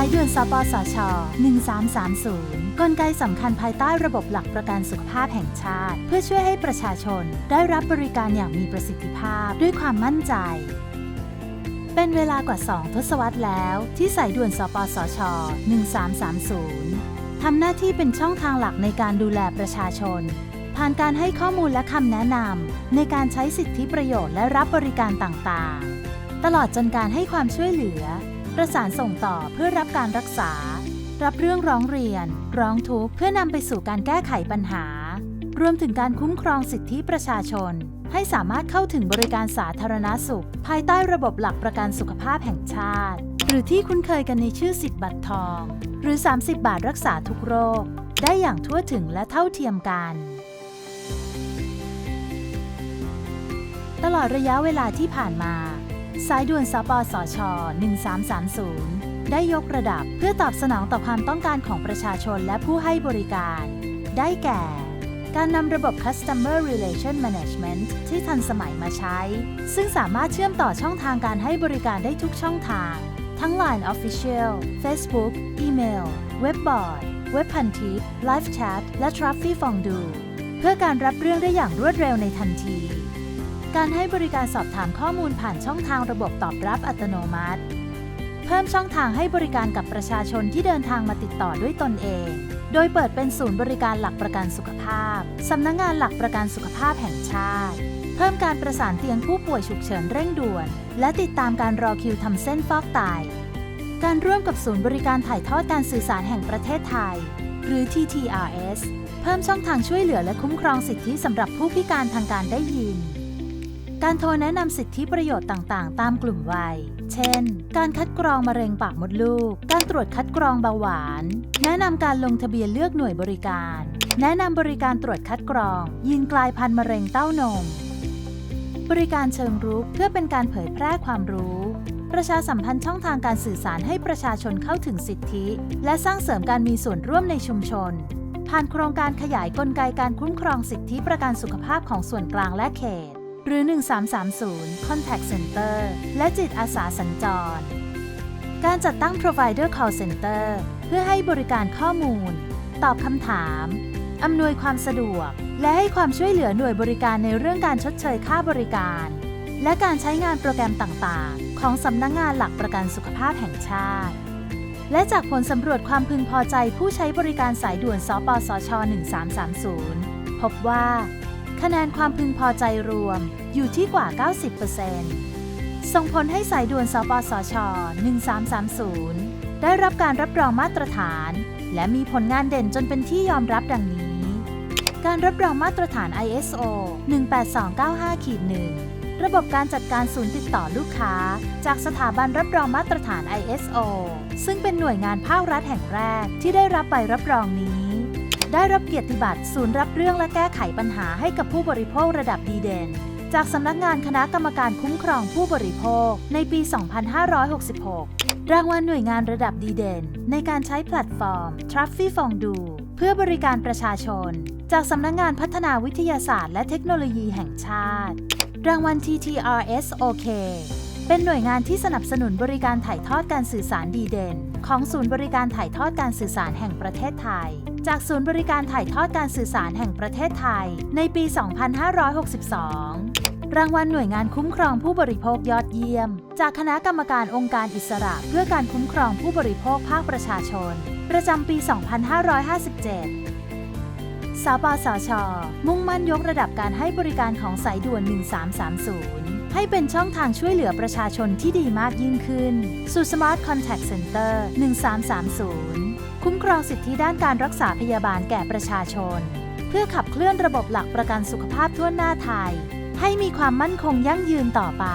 ายด่วนสปสช 1330 กลไกสำคัญภายใต้ระบบหลักประกันสุขภาพแห่งชาติ เพื่อช่วยให้ประชาชนได้รับบริการอย่างมีประสิทธิภาพด้วยความมั่นใจ เป็นเวลากว่า 2 ทศวรรษแล้วที่สายด่วนสปสช 1330 ทำหน้าที่เป็นช่องทางหลักในการดูแลประชาชน ผ่านการให้ข้อมูลและคำแนะนำในการใช้สิทธิประโยชน์และรับบริการต่างๆ ตลอดจนการให้ความช่วยเหลือ ประสานส่งต่อเพื่อรับการรักษา รับเรื่องร้องเรียน ร้องทุกข์เพื่อนำไปสู่การแก้ไขปัญหา รวมถึงการคุ้มครองสิทธิประชาชน ให้สามารถเข้าถึงบริการสาธารณสุข ภายใต้ระบบหลักประกันสุขภาพแห่งชาติ หรือที่คุ้นเคยกันในชื่อสิทธิ์บัตรทอง หรือ 30 บาทรักษาทุกโรค ได้อย่างทั่วถึงและเท่าเทียมกันตลอดระยะเวลาที่ผ่านมา สายด่วนสปสช 1330 ได้ยกระดับเพื่อตอบสนองต่อความต้องการของประชาชนและผู้ให้บริการ ได้แก่ การนำระบบ Customer Relation Management ที่ทันสมัยมาใช้ ซึ่งสามารถเชื่อมต่อช่องทางการให้บริการได้ทุกช่องทาง ทั้ง Line Official Facebook อีเมล เว็บบอร์ด เว็บพันทิป Live Chat และ t r a f f y Fondue เพื่อการรับเรื่องได้อย่างรวดเร็วในทันที การให้บริการสอบถามข้อมูลผ่านช่องทางระบบตอบรับอัตโนมัติ เพิ่มช่องทางให้บริการกับประชาชนที่เดินทางมาติดต่อด้วยตนเอง โดยเปิดเป็นศูนย์บริการหลักประกันสุขภาพ สำนักงงานหลักประกันสุขภาพแห่งชาติ เพิ่มการประสานเตียงผู้ป่วยฉุกเฉินเร่งด่วน และติดตามการรอคิวทำเส้นฟอกไตการร่วมกับศูนย์บริการถ่ายทอดการสื่อสารแห่งประเทศไทย หรือ TTRS เพิ่มช่องทางช่วยเหลือและคุ้มครองสิทธิสำหรับผู้พิการทางการได้ยิน การโทรแนะนำสิทธิประโยชน์ต่างๆ ตามกลุ่มวัย เช่น การคัดกรองมะเร็งปากมดลูก การตรวจคัดกรองเบาหวาน แนะนำการลงทะเบียนเลือกหน่วยบริการ แนะนำบริการตรวจคัดกรอง ยีนกลายพันธุ์มะเร็งเต้านม บริการเชิงรุกเพื่อเป็นการเผยแพร่ความรู้ ประชาสัมพันธ์ช่องทางการสื่อสารให้ประชาชนเข้าถึงสิทธิ และสร้างเสริมการมีส่วนร่วมในชุมชน ผ่านโครงการขยายกลไกการคุ้มครองสิทธิประกันสุขภาพของส่วนกลางและเขต หรือ 1330 Contact Center และจิตอาสาสัญจร การจัดตั้ง Provider Call Center เพื่อให้บริการข้อมูล ตอบคำถาม อำนวยความสะดวก และให้ความช่วยเหลือหน่วยบริการในเรื่องการชดเชยค่าบริการ และการใช้งานโปรแกรมต่างๆ ของสำนักงงานหลักประกันสุขภาพแห่งชาติ และจากผลสำรวจความพึงพอใจผู้ใช้บริการสายด่วน สปสช 1330 พบว่า คะแนนความพึงพอใจรวมอยู่ที่กว่า 90%ส่งผลให้สายด่วนสปสช 1330 ได้รับการรับรองมาตรฐาน และมีผลงานเด่นจนเป็นที่ยอมรับดังนี้ การรับรองมาตรฐาน ISO 18295-1 ระบบการจัดการศูนย์ติดต่อลูกค้า จากสถาบันรับรองมาตรฐาน ISO ซึ่งเป็นหน่วยงานภาครัฐแห่งแรกที่ได้รับใบรับรองนี้ ได้รับเกียรติบัตรศูนย์รับเรื่องและแก้ไขปัญหาให้กับผู้บริโภคระดับดีเด่น จากสำนักงานคณะกรรมการคุ้มครองผู้บริโภคในปี 2566 รางวัลหน่วยงานระดับดีเด่น ในการใช้แพลตฟอร์ม t r a f f y f o n d u เพื่อบริการประชาชน จากสำนักงานพัฒนาวิทยาศาสตร์และเทคโนโลยีแห่งชาติ รางวัล TTRS OK เป็นหน่วยงานที่สนับสนุนบริการถ่ายทอดการสื่อสารดีเด่น ของศูนย์บริการถ่ายทอดการสื่อสารแห่งประเทศไทย จากศูนย์บริการถ่ายทอดการสื่อสารแห่งประเทศไทย ในปี 2562 รางวัลหน่วยงานคุ้มครองผู้บริโภคยอดเยี่ยม จากคณะกรรมการองค์การอิสระเพื่อการคุ้มครองผู้บริโภคภาคประชาชน ประจำปี 2557 สปสชมุ่งมั่นยกระดับการให้บริการของสายด่วน 1330 ให้เป็นช่องทางช่วยเหลือประชาชนที่ดีมากยิ่งขึ้น สู่ Smart Contact Center 1330 คุ้มครองสิทธิด้านการรักษาพยาบาลแก่ประชาชน เพื่อขับเคลื่อนระบบหลักประกันสุขภาพทั่วหน้าไทย ให้มีความมั่นคงยั่งยืนต่อไป